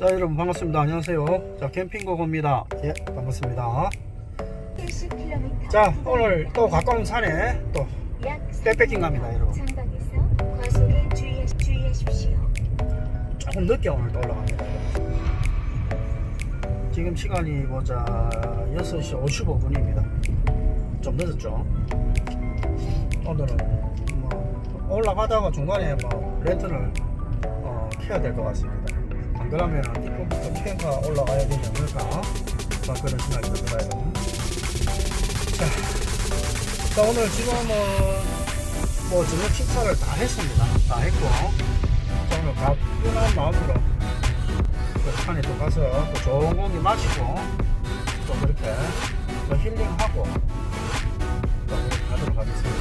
자 여러분 반갑습니다. 안녕하세요. 자 캠핑고고입니다. 예 반갑습니다. 70km. 자 오늘 또 가까운 산에 또 백패킹 갑니다, 여러분. 조금 늦게 오늘 또 올라갑니다. 지금 시간이 보자 6시 55분입니다. 좀 늦었죠? 오늘은 뭐 올라가다가 중간에 뭐 렌트를 어, 켜야 될 것 같습니다. 안 그러면 이쪽부터 켜가 올라가야 되지 않을까 뭐 그런 생각이 들어요 자, 자 오늘 지금은 뭐 저녁 식사를 다 했습니다 다 했고 자, 오늘 가뿐한 마음으로 그 산에 또 가서 또 좋은 공기 마시고 또 그렇게 또 힐링하고 또 가도록 하겠습니다.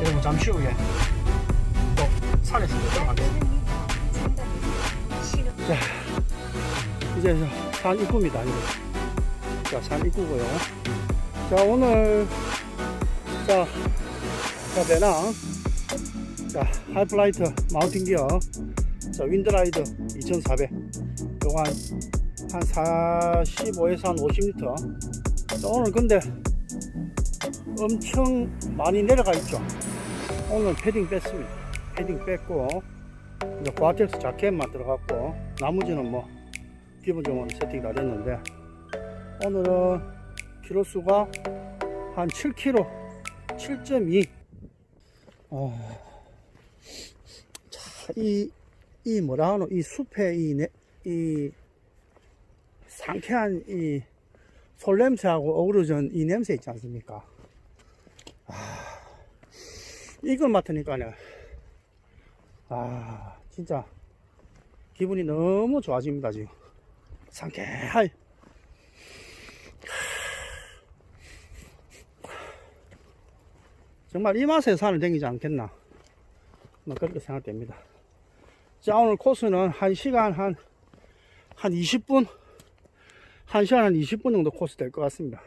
여러분 잠시 후에 또 산에서 뵙도록 하겠습니다. 자, 이제 저산 입구입니다. 자, 산 입구고요. 자, 오늘 자, 자 배낭. 자, 하이플라이트 마운틴 기어. 자, 윈드라이드 2400 요거 한, 한 45에서 한 50m 자, 오늘 근데 엄청 많이 내려가 있죠. 오늘 패딩 뺐습니다. 패딩 뺐고 이제 고아텍스 자켓만 들어갔고 나머지는 뭐 기본적으로 세팅이 다 됐는데 오늘은 키로수가 한 7kg 7.2 어, 자, 이, 이 뭐라 하노? 이 숲에 이, 내, 이 상쾌한 이 솔냄새하고 어우러진 이 냄새 있지 않습니까? 아, 이걸 맡으니까는 아 진짜 기분이 너무 좋아집니다 지금. 상쾌하이. 정말 이 맛에 산을 다니지 않겠나. 뭐 그렇게 생각됩니다. 자 오늘 코스는 1시간 한, 한 20분? 1시간 한 20분 정도 코스 될 것 같습니다.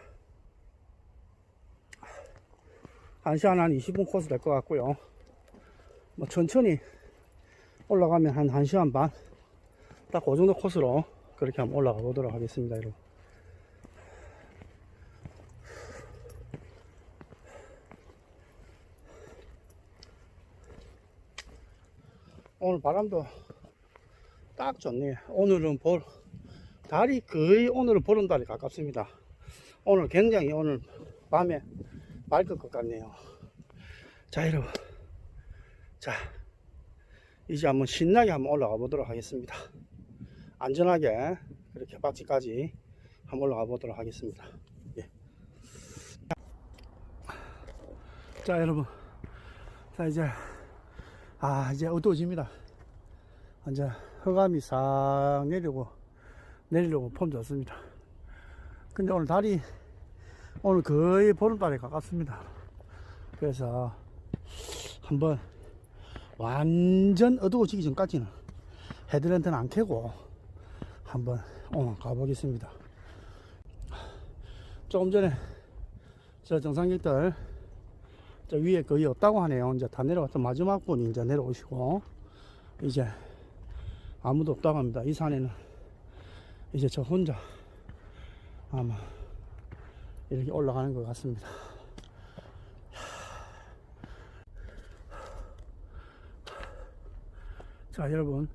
1시간 한 20분 코스 될 것 같고요. 뭐 천천히 올라가면 한 1시간 반. 딱 그 정도 코스로 그렇게 한번 올라가 보도록 하겠습니다, 여러분. 오늘 바람도 딱 좋네요. 오늘은 볼, 달이 거의 오늘은 보름달에 가깝습니다. 오늘 굉장히 오늘 밤에 맑을 것 같네요. 자, 여러분. 자, 이제 한번 신나게 한번 올라가 보도록 하겠습니다. 안전하게 그렇게 박지까지 한번 올라가 보도록 하겠습니다. 예. 자, 여러분. 자, 이제, 아, 이제 어두워집니다. 이제 흑암이 싹 내리고, 내리려고 폼 좋습니다. 근데 오늘 달이, 오늘 거의 보름달에 가깝습니다. 그래서 한번 완전 어두워지기 전까지는 헤드랜트는 안 켜고 한번 오늘 가보겠습니다. 조금 전에 저 정상객들 저 위에 거의 없다고 하네요. 이제 다 내려갔던 마지막 분이 이제 내려오시고 이제 아무도 없다고 합니다. 이 산에는 이제 저 혼자 아마 이렇게 올라가는 것 같습니다. 자, 여러분.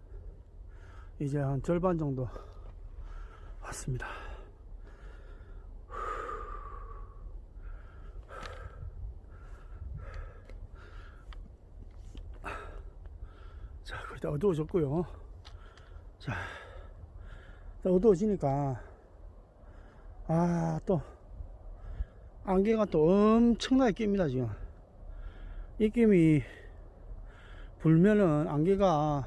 이제 한 절반 정도 왔습니다. 자, 거의 다 어두워졌고요. 자, 자, 어두워지니까, 아, 또, 안개가 또 엄청나게 낍니다, 지금. 입김이 불면은 안개가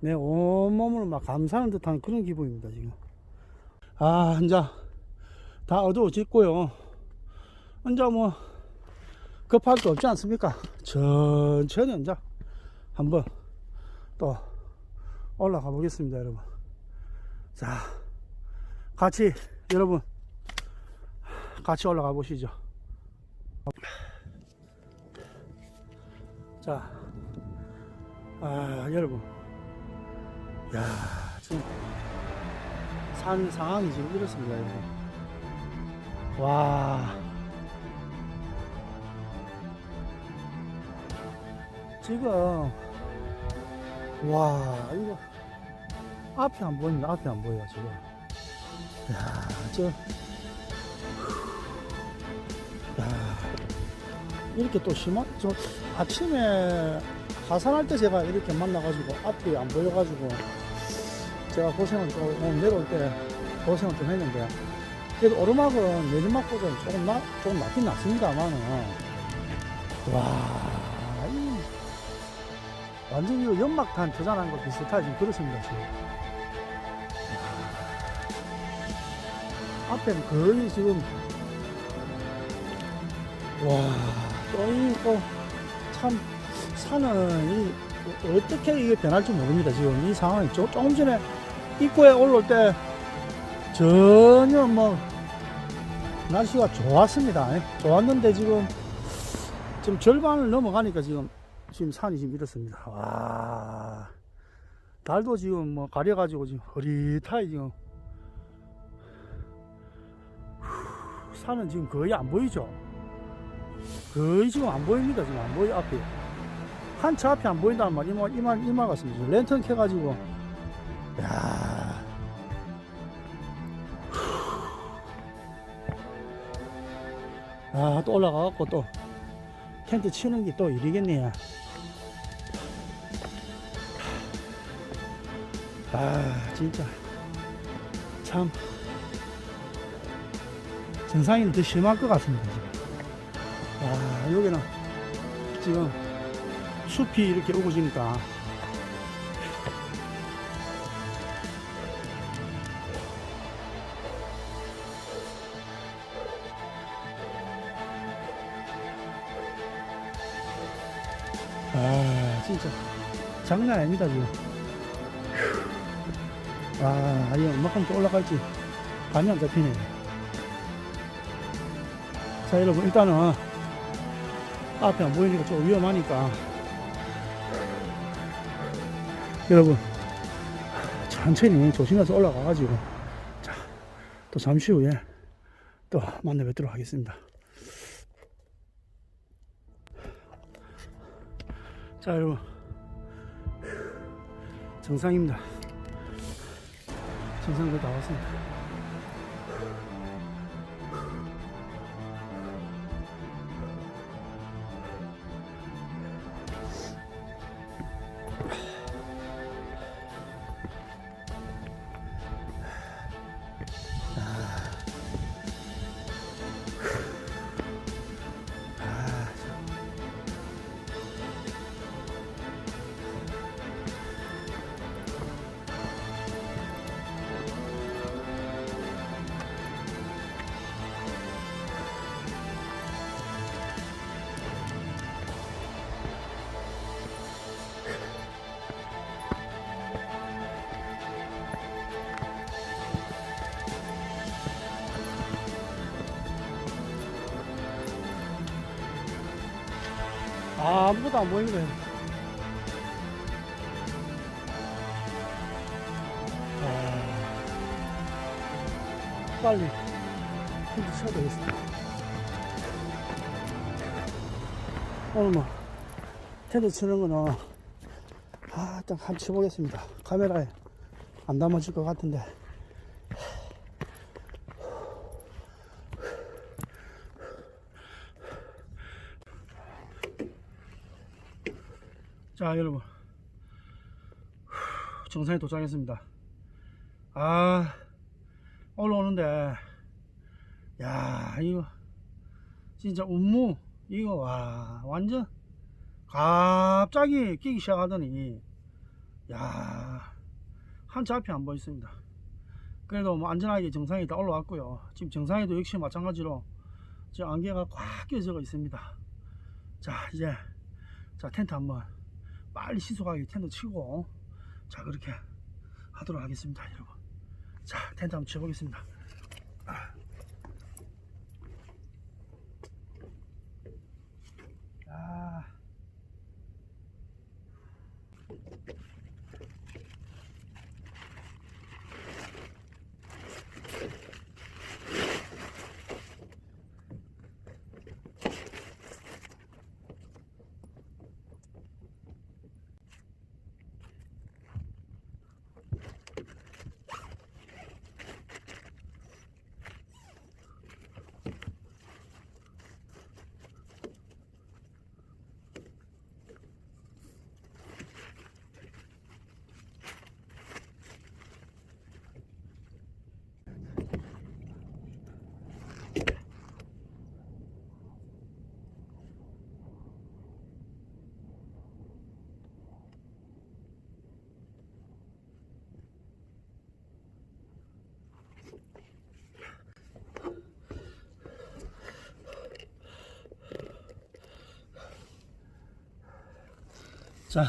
내 온몸을 막 감싸는 듯한 그런 기분입니다, 지금. 아, 이제 다 어두워졌고요. 이제 뭐, 급할 거 없지 않습니까? 천천히 이제 한번 또 올라가 보겠습니다, 여러분. 자, 같이, 여러분, 같이 올라가 보시죠. 자, 아, 여러분. 야, 지금 산 상황이 지금 이렇습니다. 여러분. 와. 지금 와 이거 앞이 안 보입니다. 앞이 안 보여요 지금. 야, 저 야, 이렇게 또 심한 저 아침에 하산할 때 제가 이렇게 만나가지고 앞이 안 보여가지고 제가 고생을 좀 오늘 내려올 때 고생을 좀 했는데 그래도 오르막은 내리막보다는 조금 나 조금 낫긴 낫습니다만은. 와 이, 완전 히 연막탄 도전한 거 비슷하지. 그렇습니다 지금. 야, 앞에는 거의 지금 와 또이또 참 산은 이 어떻게 이게 변할지 모릅니다. 지금 이 상황이 조, 조금 전에 입구에 올라올 때 전혀 뭐 날씨가 좋았습니다. 예, 좋았는데 지금 지금 절반을 넘어가니까 지금 지금 산이 지금 이렇습니다. 와 달도 지금 뭐 가려가지고 지금 흐릿하게 지금 후, 산은 지금 거의 안 보이죠. 거의 지금 안 보입니다. 지금 안 보여 앞이. 한 차 앞이 안 보인다는 말 이마 이마 이마 같습니다. 랜턴 켜가지고 야. 아, 또 올라가갖고 또 텐트 치는 게 또 일이겠네 요. 아, 진짜 참 정상이는 더 심할 것 같습니다. 지금. 아, 여기는 지금 숲이 이렇게 우거지니까. 아 진짜. 장난 아닙니다 지금. 휴. 아 이거 얼마큼 또 올라갈지 감이 안 잡히네. 자 여러분 일단은 앞에 안 보이니까 좀 위험하니까 여러분 천천히 조심해서 올라가 가지고 자 또 잠시 후에 또 만나 뵙도록 하겠습니다. 자 여러분. 정상입니다. 정상도 다 왔습니다 아, 아무것도 안 보이네. 아, 빨리 텐트 쳐야 되겠어. 오늘 뭐 텐트 치는 거는 아, 일단 한번 쳐보겠습니다. 카메라에 안 담아질 것 같은데. 자 여러분. 후, 정상에 도착했습니다. 아 올라오는데. 야 이거 진짜 운무 이거 와 완전 갑자기 끼기 시작하더니. 야 한치 앞이 안 보였습니다. 그래도 뭐 안전하게 정상에 다 올라왔고요. 지금 정상에도 역시 마찬가지로 지금 안개가 꽉 껴져 있습니다. 자 이제 자 텐트 한번 빨리 시속하게 텐트 치고 자 그렇게 하도록 하겠습니다 여러분. 자 텐트 한번 쳐보겠습니다 아. 자.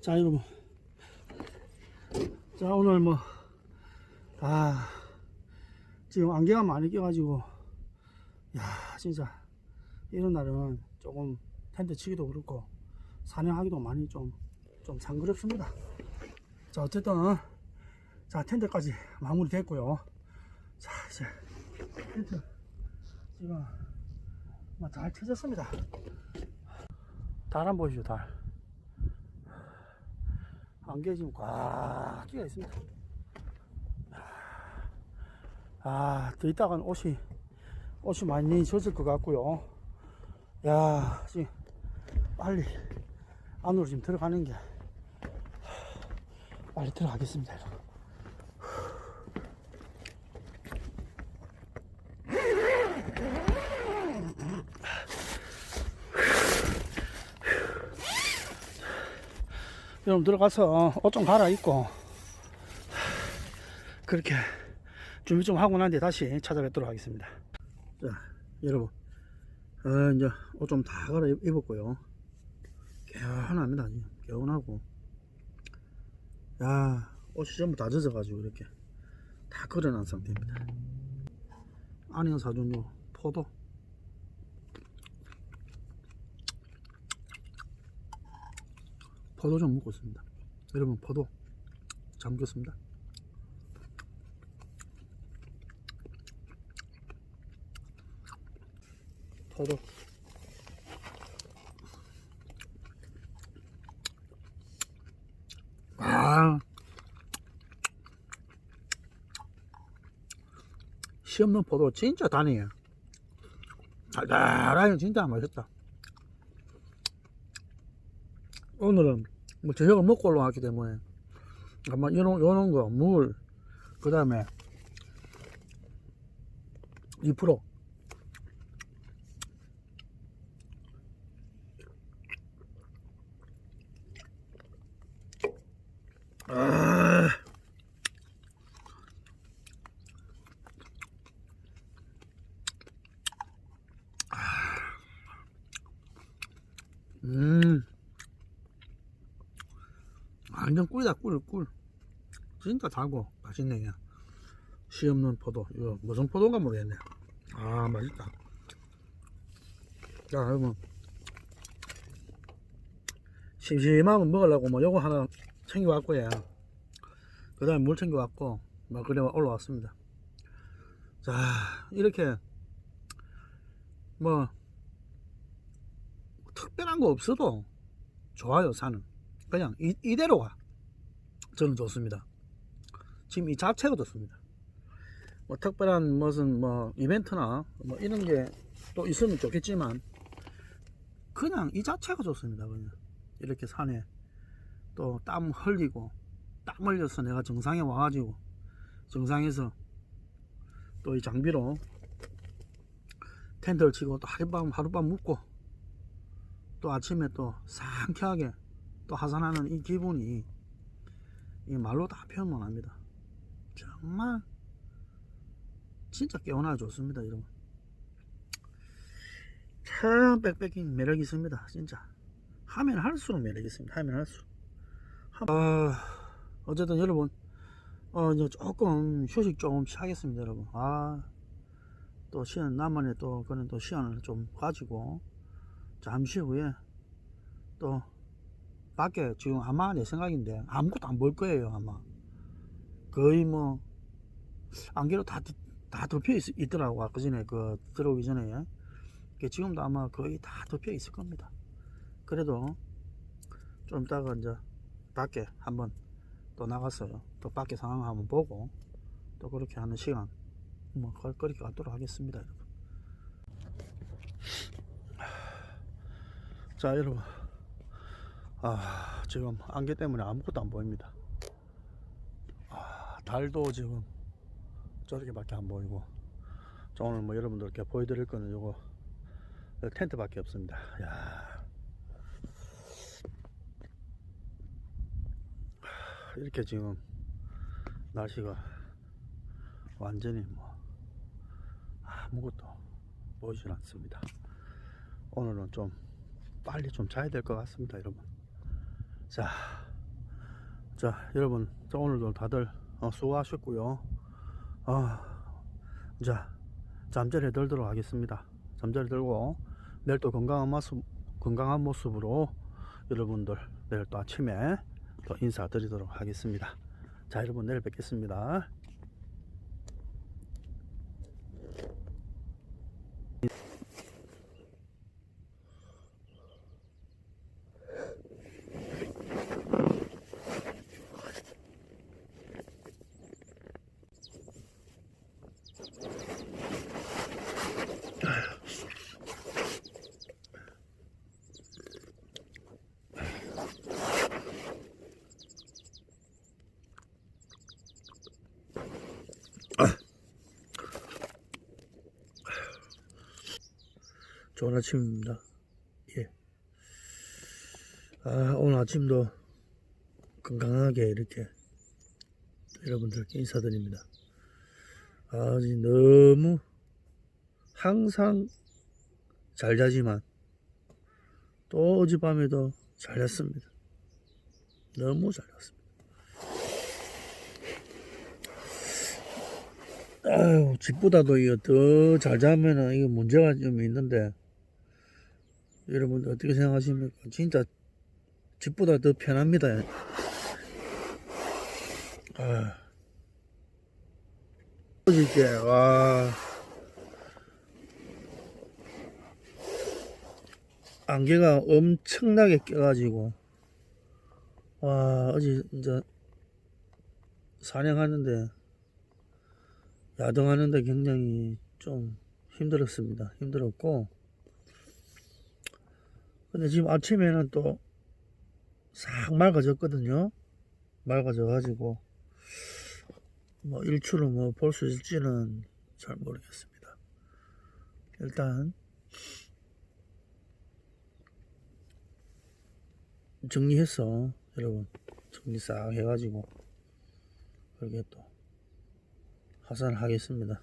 자, 여러분. 자, 오늘 뭐, 아, 지금 안개가 많이 껴가지고, 야, 진짜, 이런 날은 조금 텐트 치기도 그렇고, 사냥하기도 많이 좀, 좀 상그럽습니다. 자, 어쨌든, 자, 텐트까지 마무리 됐고요. 자, 이제, 텐트, 지금, 뭐 잘 쳐졌습니다. 달 한번 보시죠, 달. 안개 지금 꽉 끼어 있습니다. 아, 더 있다간 옷이, 옷이 많이 젖을 것 같고요. 야, 지금 빨리 안으로 지금 들어가는 게 빨리 들어가겠습니다. 여러분. 여러분 들어가서 옷 좀 갈아입고 그렇게 준비 좀 하고 난 뒤에 다시 찾아뵙도록 하겠습니다. 자, 여러분, 어, 이제 옷 좀 다 갈아입었고요. 개운합니다. 개운하고. 야, 옷이 전부 다 젖어가지고 이렇게 다 걸어놓은 상태입니다. 아니가 사준 요 포도. 포도 좀 먹고 있습니다. 여러분, 포도 잠겼습니다. 포도. 아. 시없는 포도 진짜 다네요. 달달하니 진짜 맛있다. 오늘은 뭐 저녁을 먹고 올라왔기 때문에 아마 요런, 요런 거, 물, 그 다음에 2% 아. 음. 완전 꿀이다, 꿀, 꿀. 진짜 달고 맛있네, 그냥. 시 없는 포도. 이거 무슨 포도인가 모르겠네. 아, 맛있다. 자, 여러분. 심심하면 먹으려고 뭐 요거 하나 챙겨왔고요. 그 다음에 물 챙겨왔고, 뭐, 그래 올라왔습니다. 자, 이렇게, 뭐, 특별한 거 없어도 좋아요, 사는. 그냥 이, 이대로 가 저는 좋습니다. 지금 이 자체가 좋습니다. 뭐 특별한 무슨 뭐 이벤트나 뭐 이런 게 또 있으면 좋겠지만 그냥 이 자체가 좋습니다. 그냥 이렇게 산에 또 땀 흘리고 땀 흘려서 내가 정상에 와가지고 정상에서 또 이 장비로 텐트를 치고 또 하룻밤 하룻밤 묵고 또 아침에 또 상쾌하게 또 하산하는 이 기분이 이 말로 다 표현 못 합니다. 정말 진짜 개운하게 좋습니다, 여러분. 참 백패킹 매력 있습니다, 진짜. 하면 할수록 매력 있습니다. 하면 할수록. 아, 어쨌든 여러분, 어, 이제 조금 휴식 좀 하겠습니다, 여러분. 아, 또 시간, 나만의 또, 그런 또 시간을 좀 가지고, 잠시 후에 또 밖에 지금 아마 내 생각인데 아무것도 안 볼 거예요 아마. 거의 뭐 안개로 다, 다 덮여 있, 있더라고 아까 전에 그 들어오기 전에. 그 지금도 아마 거의 다 덮여 있을 겁니다. 그래도 좀 이따가 이제 밖에 한번 또 나가서 또 밖에 상황 한번 보고 또 그렇게 하는 시간 뭐 그- 그렇게 갖도록 하겠습니다 여러분. 자 여러분 아 지금 안개 때문에 아무것도 안 보입니다. 아, 달도 지금 저렇게밖에 안 보이고 자, 오늘 뭐 여러분들께 보여드릴 거는 요거 텐트밖에 없습니다. 야. 이렇게 지금 날씨가 완전히 뭐 아무것도 보이질 않습니다. 오늘은 좀 빨리 좀 자야 될 것 같습니다, 여러분. 자, 자, 여러분, 자, 오늘도 다들 어, 수고하셨고요. 아, 자, 잠자리에 들도록 하겠습니다. 잠자리 들고 내일 또 건강한 모습, 건강한 모습으로 여러분들 내일 또 아침에 또 인사드리도록 하겠습니다. 자, 여러분 내일 뵙겠습니다. 좋은 아침입니다. 예. 아, 오늘 아침도 건강하게 이렇게 여러분들께 인사드립니다. 아, 지 너무 항상 잘 자지만 또 어젯밤에도 잘 잤습니다. 너무 잘 잤습니다. 아유, 집보다도 이거 더 잘 자면은 이거 문제가 좀 있는데 여러분들 어떻게 생각하십니까? 진짜 집보다 더 편합니다. 아, 어저께 와 안개가 엄청나게 껴가지고 와 어제 이제 사냥하는데 야동하는데 굉장히 좀 힘들었습니다. 힘들었고 근데 지금 아침에는 또 싹 맑아졌거든요. 맑아져가지고 뭐 일출을 뭐 볼 수 있을지는 잘 모르겠습니다. 일단 정리했어 여러분 정리 싹 해가지고 그렇게 또 하산하겠습니다.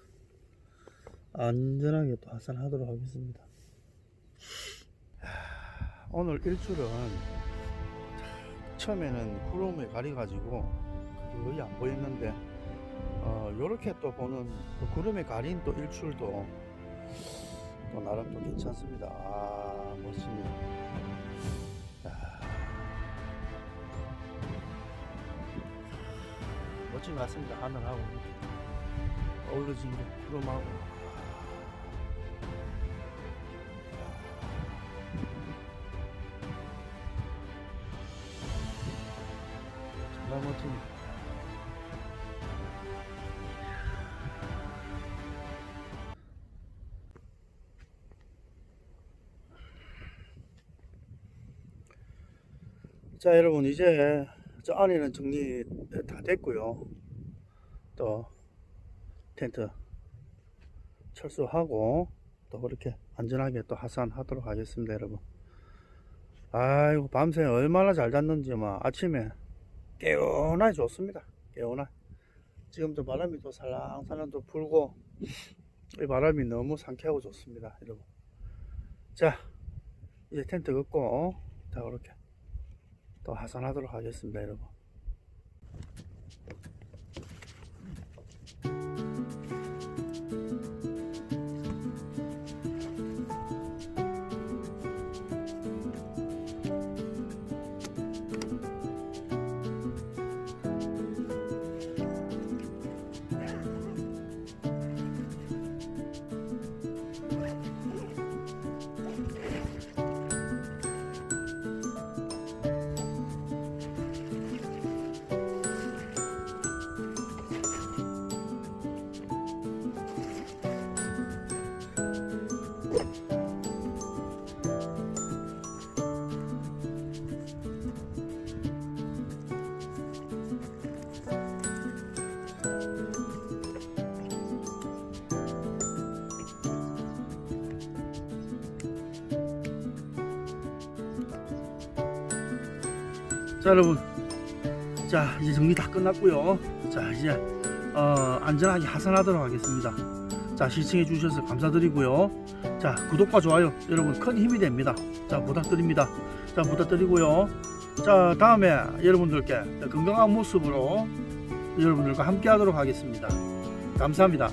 안전하게 또 하산하도록 하겠습니다. 오늘 일출은 처음에는 구름에 가려가지고 거의 안 보였는데 어, 요렇게 또 보는 또 구름에 가린 또 일출도 또 나름 또 괜찮습니다. 아 멋집니다. 야. 멋진 것 같습니다. 하늘하고 이렇게 어우러진 게 구름하고 자 여러분 이제 저 안에는 정리 다 됐고요. 또 텐트 철수하고 또 그렇게 안전하게 또 하산하도록 하겠습니다 여러분. 아이고 밤새 얼마나 잘 잤는지 막 아침에 개운하게 좋습니다. 개운하 지금도 바람이 또 살랑살랑 또 불고 이 바람이 너무 상쾌하고 좋습니다 여러분. 자 이제 텐트 걷고 자 그렇게 또 하산하도록 하겠습니다 여러분 자 여러분 자 이제 정리 다 끝났고요 자 이제 어, 안전하게 하산하도록 하겠습니다 자 시청해 주셔서 감사드리고요. 자 구독과 좋아요 여러분 큰 힘이 됩니다. 자 부탁드립니다. 자 부탁드리고요. 자 다음에 여러분들께 건강한 모습으로 여러분들과 함께 하도록 하겠습니다. 감사합니다.